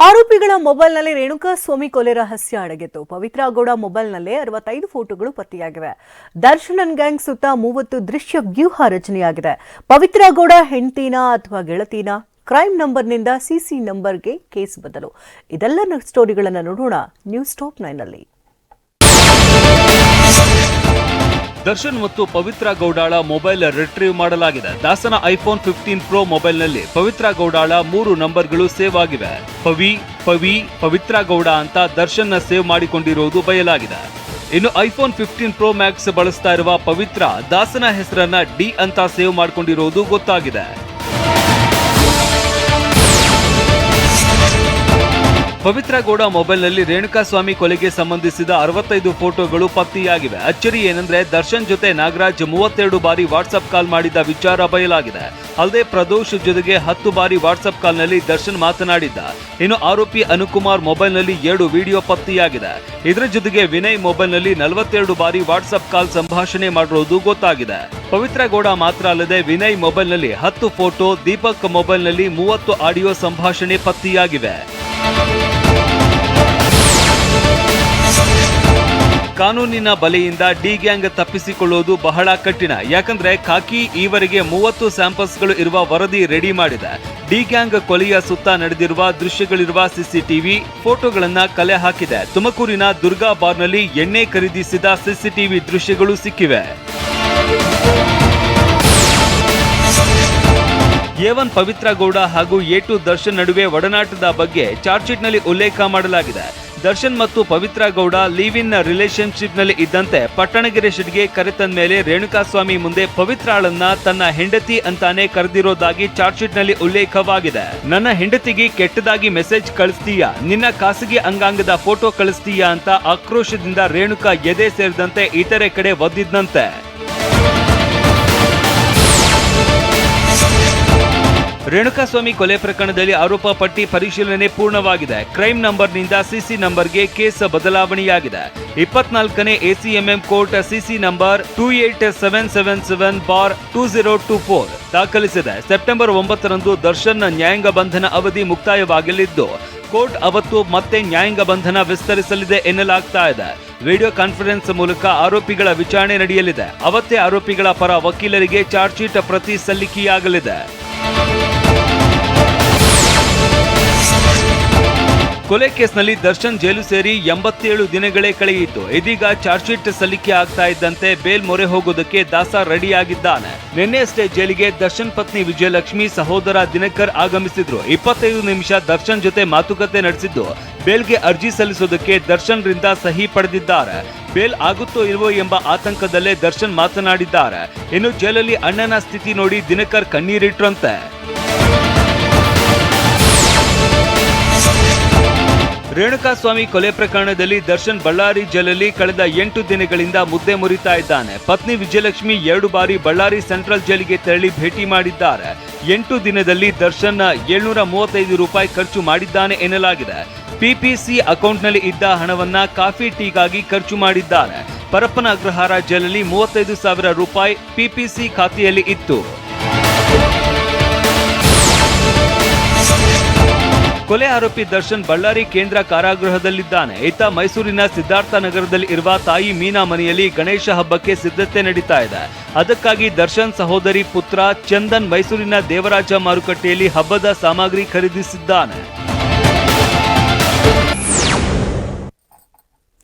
ಆರೋಪಿಗಳ ಮೊಬೈಲ್ನಲ್ಲಿ ರೇಣುಕಾ ಸ್ವಾಮಿ ಕೊಲೆ ರಹಸ್ಯ ಅಡಗಿತ್ತು. ಪವಿತ್ರ ಗೌಡ ಮೊಬೈಲ್ನಲ್ಲೇ ಅರವತ್ತೈದು ಫೋಟೋಗಳು ಪತ್ತೆಯಾಗಿವೆ. ದರ್ಶನನ್ ಗ್ಯಾಂಗ್ ಸುತ್ತ ಮೂವತ್ತು ದೃಶ್ಯ ವ್ಯೂಹ ರಚನೆಯಾಗಿದೆ. ಪವಿತ್ರ ಗೌಡ ಹೆಂಡತೀನ ಅಥವಾ ಗೆಳತಿನ? ಕ್ರೈಮ್ ನಂಬರ್ನಿಂದ ಸಿಸಿ ನಂಬರ್ಗೆ ಕೇಸ್ ಬದಲು. ಇದೆಲ್ಲ ಸ್ಟೋರಿಗಳನ್ನು ನೋಡೋಣ. News top ನೈನ್ನಲ್ಲಿ. ದರ್ಶನ್ ಮತ್ತು ಪವಿತ್ರ ಗೌಡಾಳ ಮೊಬೈಲ್ ರಿಟ್ರೀವ್ ಮಾಡಲಾಗಿದೆ. ದಾಸನ ಐಫೋನ್ ಫಿಫ್ಟೀನ್ ಪ್ರೋ ಮೊಬೈಲ್ನಲ್ಲಿ ಪವಿತ್ರ ಗೌಡಾಳ ಮೂರು ನಂಬರ್ಗಳು ಸೇವ್ ಆಗಿವೆ. ಪವಿ ಪವಿ, ಪವಿತ್ರ ಗೌಡ ಅಂತ ದರ್ಶನ್ನ ಸೇವ್ ಮಾಡಿಕೊಂಡಿರುವುದು ಬಯಲಾಗಿದೆ. ಇನ್ನು ಐಫೋನ್ ಫಿಫ್ಟೀನ್ ಪ್ರೋ ಮ್ಯಾಕ್ಸ್ ಬಳಸ್ತಾ ಇರುವ ಪವಿತ್ರ ದಾಸನ ಹೆಸರನ್ನ ಡಿ ಅಂತ ಸೇವ್ ಮಾಡಿಕೊಂಡಿರುವುದು ಗೊತ್ತಾಗಿದೆ. ಪವಿತ್ರ ಗೌಡ ಮೊಬೈಲ್ನಲ್ಲಿ ರೇಣುಕಾಸ್ವಾಮಿ ಕೊಲೆಗೆ ಸಂಬಂಧಿಸಿದ ಅರವತ್ತೈದು ಫೋಟೋಗಳು ಪತ್ತೆಯಾಗಿವೆ ಅಚ್ಚರಿ ಏನೆಂದ್ರೆ ದರ್ಶನ್ ಜೊತೆ ನಾಗರಾಜ್ ಮೂವತ್ತೆರಡು ಬಾರಿ ವಾಟ್ಸ್ಆಪ್ ಕಾಲ್ ಮಾಡಿದ ವಿಚಾರ ಬಯಲಾಗಿದೆ. ಅಲ್ಲದೆ ಪ್ರದೋಷ್ ಜೊತೆಗೆ ಹತ್ತು ಬಾರಿ ವಾಟ್ಸ್ಆಪ್ ಕಾಲ್ನಲ್ಲಿ ದರ್ಶನ್ ಮಾತನಾಡಿದ್ದ. ಇನ್ನು ಆರೋಪಿ ಅನುಕುಮಾರ್ ಮೊಬೈಲ್ನಲ್ಲಿ ಎರಡು ವಿಡಿಯೋ ಪತ್ತೆಯಾಗಿದೆ ಇದರ ಜೊತೆಗೆ ವಿನಯ್ ಮೊಬೈಲ್ನಲ್ಲಿ ನಲವತ್ತೆರಡು ಬಾರಿ ವಾಟ್ಸ್ಆಪ್ ಕಾಲ್ ಸಂಭಾಷಣೆ ಮಾಡಿರುವುದು ಗೊತ್ತಾಗಿದೆ. ಪವಿತ್ರ ಗೌಡ ಮಾತ್ರ ಅಲ್ಲದೆ ವಿನಯ್ ಮೊಬೈಲ್ನಲ್ಲಿ ಹತ್ತು ಫೋಟೋ, ದೀಪಕ್ ಮೊಬೈಲ್ನಲ್ಲಿ ಮೂವತ್ತು ಆಡಿಯೋ ಸಂಭಾಷಣೆ ಪತ್ತೆಯಾಗಿವೆ ಕಾನೂನಿನ ಬಲೆಯಿಂದ ಡಿ ಗ್ಯಾಂಗ್ ತಪ್ಪಿಸಿಕೊಳ್ಳುವುದು ಬಹಳ ಕಠಿಣ. ಯಾಕಂದ್ರೆ ಖಾಕಿ ಈವರೆಗೆ ಮೂವತ್ತು ಸ್ಯಾಂಪಲ್ಸ್ಗಳು ಇರುವ ವರದಿ ರೆಡಿ ಮಾಡಿದೆ. ಡಿ ಗ್ಯಾಂಗ್ ಕೊಲೆಯ ಸುತ್ತ ನಡೆದಿರುವ ದೃಶ್ಯಗಳಿರುವ ಸಿಸಿಟಿವಿ ಫೋಟೋಗಳನ್ನ ಕಲೆ ಹಾಕಿದೆ. ತುಮಕೂರಿನ ದುರ್ಗಾ ಬಾರ್ನಲ್ಲಿ ಎಣ್ಣೆ ಖರೀದಿಸಿದ ಸಿಸಿಟಿವಿ ದೃಶ್ಯಗಳು ಸಿಕ್ಕಿವೆ. ಎ ಪವಿತ್ರ ಗೌಡ ಹಾಗೂ ಎ ಟು ದರ್ಶನ್ ನಡುವೆ ಒಡನಾಟದ ಬಗ್ಗೆ ಚಾರ್ಜ್ ಶೀಟ್ನಲ್ಲಿ ಉಲ್ಲೇಖ ಮಾಡಲಾಗಿದೆ. ದರ್ಶನ್ ಮತ್ತು ಪವಿತ್ರ ಗೌಡ ಲೀವ್ ಇನ್ ರಿಲೇಶನ್ಶಿಪ್ನಲ್ಲಿ ಇದ್ದಂತೆ ಪಟ್ಟಣಗೆರೆ ಶೆಡ್ಗೆ ಕರೆತಂದ ಮೇಲೆ ರೇಣುಕಾಸ್ವಾಮಿ ಮುಂದೆ ಪವಿತ್ರಾಳನ್ನ ತನ್ನ ಹೆಂಡತಿ ಅಂತಾನೆ ಕರೆದಿರೋದಾಗಿ ಚಾರ್ಜ್ ಶೀಟ್ನಲ್ಲಿ ಉಲ್ಲೇಖವಾಗಿದೆ. ನನ್ನ ಹೆಂಡತಿಗೆ ಕೆಟ್ಟದಾಗಿ ಮೆಸೇಜ್ ಕಳಿಸ್ತೀಯಾ? ನಿನ್ನ ಖಾಸಗಿ ಅಂಗಾಂಗದ ಫೋಟೋ ಕಳಿಸ್ತೀಯಾ ಅಂತ ಆಕ್ರೋಶದಿಂದ ರೇಣುಕಾ ಎದೆ ಸೇರಿದಂತೆ ಇತರೆ ಕಡೆ ಒದ್ದಿದ್ದಂತೆ ರೇಣುಕಾಸ್ವಾಮಿ ಕೊಲೆ ಪ್ರಕರಣದಲ್ಲಿ ಆರೋಪ ಪಟ್ಟಿ ಪರಿಶೀಲನೆ ಪೂರ್ಣವಾಗಿದೆ. ಕ್ರೈಮ್ ನಂಬರ್ನಿಂದ ಸಿಸಿ ನಂಬರ್ಗೆ ಕೇಸ್ ಬದಲಾವಣೆಯಾಗಿದೆ. ಇಪ್ಪತ್ನಾಲ್ಕನೇ ACMM court CC number two eight seven seven seven bar two zero two four ದಾಖಲಿಸಿದೆ. ಸೆಪ್ಟೆಂಬರ್ ಒಂಬತ್ತರಂದು ದರ್ಶನ್ ನ್ಯಾಯಾಂಗ ಬಂಧನ ಅವಧಿ ಮುಕ್ತಾಯವಾಗಲಿದ್ದು, ಕೋರ್ಟ್ ಅವತ್ತು ಮತ್ತೆ ನ್ಯಾಯಾಂಗ ಬಂಧನ ವಿಸ್ತರಿಸಲಿದೆ ಎನ್ನಲಾಗ್ತಾ ಇದೆ. ವಿಡಿಯೋ ಕಾನ್ಫರೆನ್ಸ್ ಮೂಲಕ ಆರೋಪಿಗಳ ವಿಚಾರಣೆ ನಡೆಯಲಿದೆ. ಅವತ್ತೇ ಆರೋಪಿಗಳ ಪರ ವಕೀಲರಿಗೆ ಚಾರ್ಜ್ ಶೀಟ್ ಪ್ರತಿ ಸಲ್ಲಿಕೆಯಾಗಲಿದೆ. ಕೊಲೆ ಕೇಸ್ನಲ್ಲಿ ದರ್ಶನ್ ಜೈಲು ಸೇರಿ ಎಂಬತ್ತೇಳು ದಿನಗಳೇ ಕಳೆಯಿತು. ಇದೀಗ ಚಾರ್ಜ್ ಶೀಟ್ ಸಲ್ಲಿಕೆ ಆಗ್ತಾ ಇದ್ದಂತೆ ಬೇಲ್ ಮೊರೆ ಹೋಗೋದಕ್ಕೆ ದಾಸ ರೆಡಿಯಾಗಿದ್ದಾನೆ. ನಿನ್ನೆಯಷ್ಟೇ ಜೈಲಿಗೆ ದರ್ಶನ್ ಪತ್ನಿ ವಿಜಯಲಕ್ಷ್ಮಿ ಸಹೋದರ ದಿನಕರ್ ಆಗಮಿಸಿದ್ರು. ಇಪ್ಪತ್ತೈದು ನಿಮಿಷ ದರ್ಶನ್ ಜೊತೆ ಮಾತುಕತೆ ನಡೆಸಿದ್ದು, ಬೇಲ್ಗೆ ಅರ್ಜಿ ಸಲ್ಲಿಸೋದಕ್ಕೆ ದರ್ಶನ್ ರಿಂದ ಸಹಿ ಪಡೆದಿದ್ದಾರೆ. ಬೇಲ್ ಆಗುತ್ತೋ ಇಲ್ವೋ ಎಂಬ ಆತಂಕದಲ್ಲೇ ದರ್ಶನ್ ಮಾತನಾಡಿದ್ದಾರೆ. ಇನ್ನು ಜೈಲಲ್ಲಿ ಅಣ್ಣನ ಸ್ಥಿತಿ ನೋಡಿ ದಿನಕರ್ ಕಣ್ಣೀರಿಟ್ರಂತೆ. ರೇಣುಕಾಸ್ವಾಮಿ ಕೊಲೆ ಪ್ರಕರಣದಲ್ಲಿ ದರ್ಶನ್ ಬಳ್ಳಾರಿ ಜೈಲಲ್ಲಿ ಕಳೆದ ಎಂಟು ದಿನಗಳಿಂದ ಮುದ್ದೆ ಮುರಿತಾ ಇದ್ದಾನೆ. ಪತ್ನಿ ವಿಜಯಲಕ್ಷ್ಮಿ ಎರಡು ಬಾರಿ ಬಳ್ಳಾರಿ ಸೆಂಟ್ರಲ್ ಜೈಲಿಗೆ ತೆರಳಿ ಭೇಟಿ ಮಾಡಿದ್ದಾರೆ. ಎಂಟು ದಿನದಲ್ಲಿ ದರ್ಶನ್ ಏಳ್ನೂರ ಮೂವತ್ತೈದು ರೂಪಾಯಿ ಖರ್ಚು ಮಾಡಿದ್ದಾನೆ ಎನ್ನಲಾಗಿದೆ. ಪಿಪಿಸಿ ಅಕೌಂಟ್ನಲ್ಲಿ ಇದ್ದ ಹಣವನ್ನ ಕಾಫಿ ಟೀಗಾಗಿ ಖರ್ಚು ಮಾಡಿದ್ದಾರೆ. ಪರಪ್ಪನ ಅಗ್ರಹಾರ ಜೈಲಲ್ಲಿ ಮೂವತ್ತೈದು ಸಾವಿರ ರೂಪಾಯಿ ಪಿಪಿಸಿ ಖಾತೆಯಲ್ಲಿ ಇತ್ತು. ಕೊಲೆ ಆರೋಪಿ ದರ್ಶನ್ ಬಳ್ಳಾರಿ ಕೇಂದ್ರ ಕಾರಾಗೃಹದಲ್ಲಿದ್ದಾನೆ. ಈತ ಮೈಸೂರಿನ ಸಿದ್ಧಾರ್ಥ ನಗರದಲ್ಲಿ ಇರುವ ತಾಯಿ ಮೀನಾ ಮನೆಯಲ್ಲಿ ಗಣೇಶ ಹಬ್ಬಕ್ಕೆ ಸಿದ್ಧತೆ ನಡೀತಾ ಇದೆ. ಅದಕ್ಕಾಗಿ ದರ್ಶನ್ ಸಹೋದರಿ ಪುತ್ರ ಚಂದನ್ ಮೈಸೂರಿನ ದೇವರಾಜ ಮಾರುಕಟ್ಟೆಯಲ್ಲಿ ಹಬ್ಬದ ಸಾಮಗ್ರಿ ಖರೀದಿಸಿದ್ದಾನೆ.